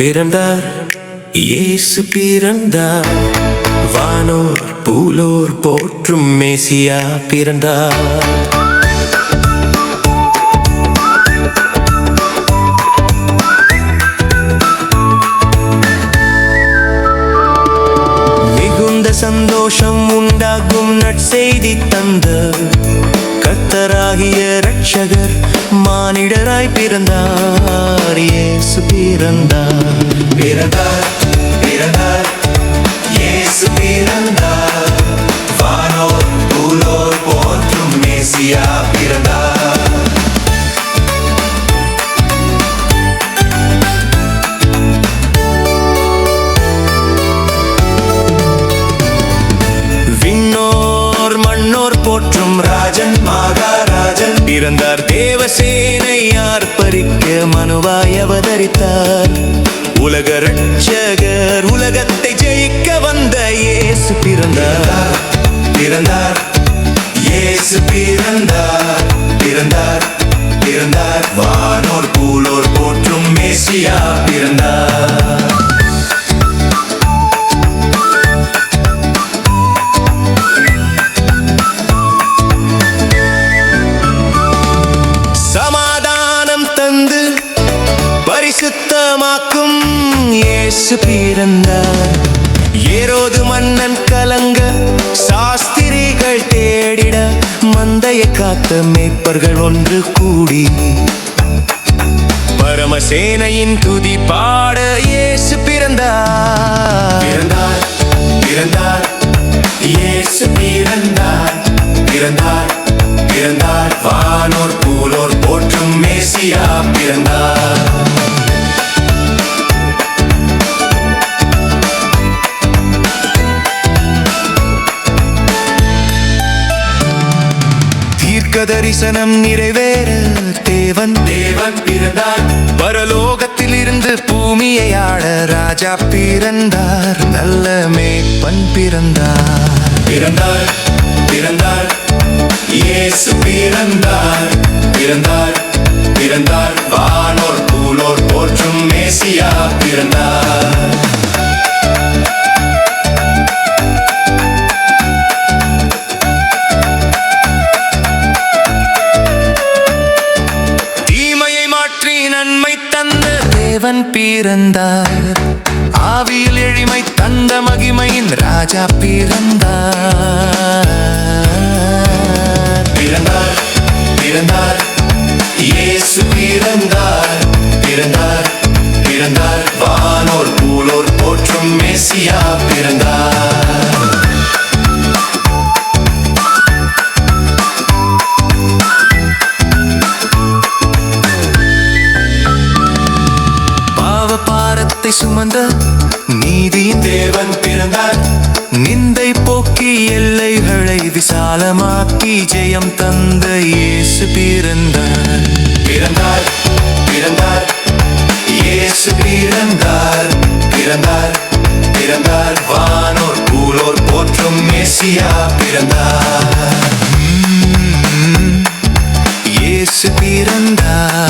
பிறந்தார் இயேசு பிறந்தார். வானோர் பூலோர் போற்றும் மேசியா பிறந்தார். சந்தோஷம் உண்டாகும் நற்செய்தி தந்த கத்தராகிய ரட்சகர் மானிடராய் பிறந்தார் இயேசு பிறந்தார். பிறந்தார் பிறந்தார் இயேசு பிறந்தார். வானோர் பூலோர் போற்றும் மேசியா பிறந்தார். விண்ணோர் மண்ணோர் போற்றும் ராஜன் மகாராஜன் பிறந்தார். தேவசேனை ஆர்ப்பரிக்க மனுவாய் அவதரித்தார். உலக ரட்சகர் உலகத்தை ஜெயிக்க வந்த இயேசு பிறந்தார். பிறந்தார். இயேசு பிறந்தார். பிறந்தார். பிறந்தார். வானோர் பூலோர் போற்றும் மேசியா பிறந்தார். பரிசுத்தமாக்கும் இயேசு பிறந்தார். ஏரோது மன்னன் கலங்க சாஸ்திரிகள் தேடிட மந்தைய காத்த மேய்ப்பர்கள் ஒன்று கூடி. பரமசேனையின் துதி பாட இயேசு பிறந்தார். பிறந்தார் பிறந்தார் இயேசு பிறந்தார். பிறந்தார் பிறந்தார் வானோர் பூலோர் போற்றும் மேசியா பிறந்தார். தீர்க்க தரிசனம் நிறைவேற தேவன். தேவன் பிறந்தார். பரலோகத்தில் இருந்து பூமியை ஆள ராஜா பிறந்தார். நல்ல மேய்ப்பன் பிறந்தார். பிறந்தார் பிறந்தார். இயேசு பிறந்தார். பிறந்தார் பிறந்தார். வானோர் பூலோர் போற்றும் மேசியா பிறந்தார். தேவன் பிறந்தார். ஆவியில் எளிமை தந்த மகிமையின் ராஜா பிறந்தார். பிறந்தார் பிறந்தார் இயேசு பிறந்தார். பிறந்தார் பிறந்தார் வானோர் பூலோர் போற்றும் மேசியா பிறந்தார். வந்த நீதியின் தேவன் பிறந்தார் நிந்தை போக்கி எல்லைகளை விசாலமாக்கி ஜெயம் தந்த இயேசு பிறந்தார் பிறந்தார் பிறந்தார் இயேசு பிறந்தார் பிறந்தார் பிறந்தார் வானோர் பூலோர் போற்றும் மேசியா பிறந்தார் இயேசு பிறந்தார்